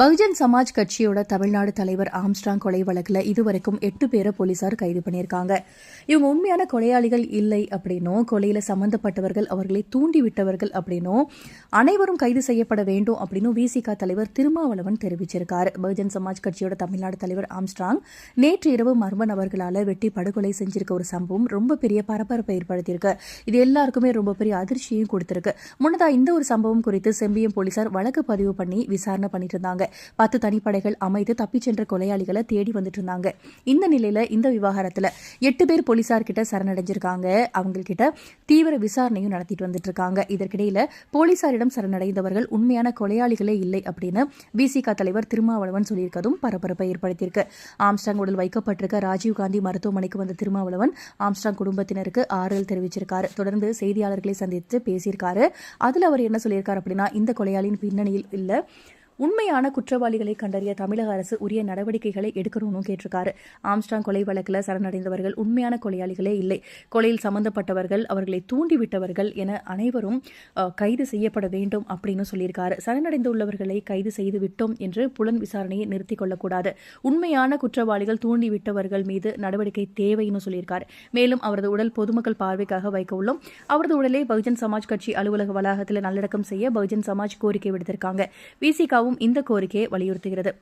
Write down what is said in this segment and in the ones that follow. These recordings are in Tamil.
பகுஜன் சமாஜ் கட்சியோட தமிழ்நாடு தலைவர் ஆம்ஸ்ட்ராங் கொலை வழக்கில் இதுவரைக்கும் எட்டு பேரை போலீசார் கைது பண்ணியிருக்காங்க. இவங்க உண்மையான கொலையாளிகள் இல்லை அப்படின்னும் கொலையில் சம்பந்தப்பட்டவர்கள் அவர்களை தூண்டிவிட்டவர்கள் அப்படின்னும் அனைவரும் கைது செய்யப்பட வேண்டும் அப்படின்னு விசிக தலைவர் திருமாவளவன் தெரிவிச்சிருக்காரு. பகுஜன் சமாஜ் கட்சியோட தமிழ்நாடு தலைவர் ஆம்ஸ்ட்ராங் நேற்று இரவு மர்ம நபர்களால் வெட்டி படுகொலை செஞ்சிருக்க ஒரு சம்பவம் ரொம்ப பெரிய பரபரப்பை ஏற்படுத்தியிருக்கு. இது எல்லாருக்குமே ரொம்ப பெரிய அதிர்ச்சியும் கொடுத்திருக்கு. முன்னதாக இந்த ஒரு சம்பவம் குறித்து செம்பியம் போலீசார் வழக்கு பதிவு பண்ணி விசாரணை பண்ணிட்டு இருந்தாங்க. பத்து தனிப்படைகள் அமைத்து தப்பிச் சென்ற கொலையாளிகளை தேடி வந்துட்டு இருந்தாங்க இந்த நிலையில இந்த விவகாரத்துல எட்டு பேர் போலீசார் கிட்ட சரணடைஞ்சிருக்காங்க. அவங்க கிட்ட தீவிர விசாரணையும் நடத்திட்டு வந்துட்டு இருக்காங்க இதற்கிடையில போலீசாரிடம் சரணடைந்தவர்கள் உண்மையான கொலையாளிகளே இல்லை அப்படின்னு விசிக தலைவர் திருமாவளவன் சொல்லியிருக்கதும் பரபரப்பை ஏற்படுத்தியிருக்கு. ஆம்ஸ்டாங் உடல் வைக்கப்பட்டிருக்க ராஜீவ்காந்தி மருத்துவமனைக்கு வந்த திருமாவளவன் ஆம்ஸ்டாங் குடும்பத்தினருக்கு ஆறுதல் தெரிவிச்சிருக்காரு. தொடர்ந்து செய்தியாளர்களை சந்தித்து பேசியிருக்காரு. அதுல அவர் என்ன சொல்லியிருக்காரு அப்படின்னா இந்த கொலையாளியின் பின்னணியில் இல்ல. உண்மையான குற்றவாளிகளை கண்டறிய தமிழக அரசு உரிய நடவடிக்கைகளை எடுக்கணும்னு கேட்டிருக்காரு. ஆம்ஸ்டாங் கொலை வழக்கில் சரணடைந்தவர்கள் உண்மையான கொலையாளிகளே இல்லை. கொலையில் சம்பந்தப்பட்டவர்கள் அவர்களை தூண்டிவிட்டவர்கள் என அனைவரும் கைது செய்யப்பட வேண்டும் அப்படின்னு சொல்லியிருக்காரு. சரணடைந்துள்ளவர்களை கைது செய்து விட்டோம் என்று புலன் விசாரணையை நிறுத்திக் கொள்ளக்கூடாது. உண்மையான குற்றவாளிகள் தூண்டிவிட்டவர்கள் மீது நடவடிக்கை தேவைன்னு சொல்லியிருக்கார். மேலும் அவரது உடல் பொதுமக்கள் பார்வைக்காக வைக்க உள்ளோம். அவரது உடலை பகுஜன் சமாஜ் கட்சி அலுவலக வளாகத்தில் நல்லடக்கம் செய்ய பகுஜன் சமாஜ் கோரிக்கை விடுத்திருக்காங்க. விசிகாவும் இந்த கோரிக்கையை வலியுறுத்துகிறது.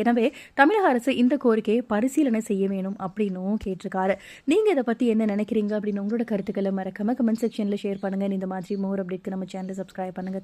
எனவே தமிழக அரசு இந்த கோரிக்கையை பரிசீலனை செய்ய வேணும் அப்படின்னும் கேட்டிருக்காரு. நீங்க இதை பத்தி என்ன நினைக்கிறீங்க அப்படின்னு உங்களோட கருத்துக்களை மறக்காம கமெண்ட் செக்ஷன்ல ஷேர் பண்ணுங்க. இந்த மாதிரி மோர் அப்டேட்க்கு நம்ம சேனலை சப்ஸ்கிரைப் பண்ணுங்க.